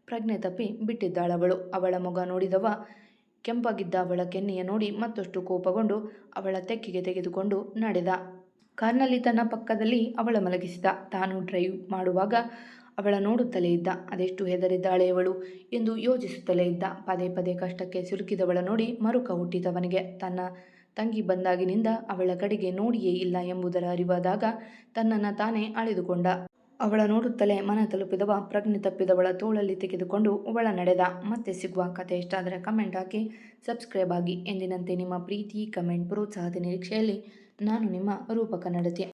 ಪ್ರಜ್ಞೆ ತಪ್ಪಿ ಬಿಟ್ಟಿದ್ದಾಳವಳು. ಅವಳ ಮೊಗ ನೋಡಿದವ ಕೆಂಪಾಗಿದ್ದ ಅವಳ ಕೆನ್ನೆಯ ನೋಡಿ ಮತ್ತಷ್ಟು ಕೋಪಗೊಂಡು ಅವಳ ತೆಕ್ಕಿಗೆ ತೆಗೆದುಕೊಂಡು ನಡೆದ. ಕಾರ್ನಲ್ಲಿ ತನ್ನ ಪಕ್ಕದಲ್ಲಿ ಅವಳ ಮಲಗಿಸಿದ. ತಾನು ಡ್ರೈವ್ ಮಾಡುವಾಗ ಅವಳ ನೋಡುತ್ತಲೇ ಇದ್ದ. ಅದೆಷ್ಟು ಹೆದರಿದ್ದಾಳೆ ಅವಳು ಎಂದು ಯೋಚಿಸುತ್ತಲೇ ಇದ್ದ. ಪದೇ ಪದೇ ಕಷ್ಟಕ್ಕೆ ಸಿಲುಕಿದವಳ ನೋಡಿ ಮರುಕ ಹುಟ್ಟಿದವನಿಗೆ. ತನ್ನ ತಂಗಿ ಬಂದಾಗಿನಿಂದ ಅವಳ ಕಡೆಗೆ ನೋಡಿಯೇ ಇಲ್ಲ ಎಂಬುದರ ಅರಿವಾದಾಗ ತನ್ನನ್ನು ತಾನೇ ಅಳೆದುಕೊಂಡ. ಅವಳ ನೋಡುತ್ತಲೇ ಮನ ತಲುಪಿದವ, ಪ್ರಜ್ಞೆ ತಪ್ಪಿದವಳ ತೋಳಲ್ಲಿ ತೆಗೆದುಕೊಂಡು ಅವಳ ನಡೆದ. ಮತ್ತೆ ಸಿಗುವ ಕತೆ ಇಷ್ಟ ಆದರೆ ಕಮೆಂಟ್ ಹಾಕಿ. ಸಬ್ಸ್ಕ್ರೈಬ್ ಆಗಿ ಎಂದಿನಂತೆ ನಿಮ್ಮ ಪ್ರೀತಿ ಕಮೆಂಟ್ ಪ್ರೋತ್ಸಾಹದ ನಿರೀಕ್ಷೆಯಲ್ಲಿ ನಾನು ನಿಮ್ಮ ರೂಪಕ ಕನ್ನಡತಿ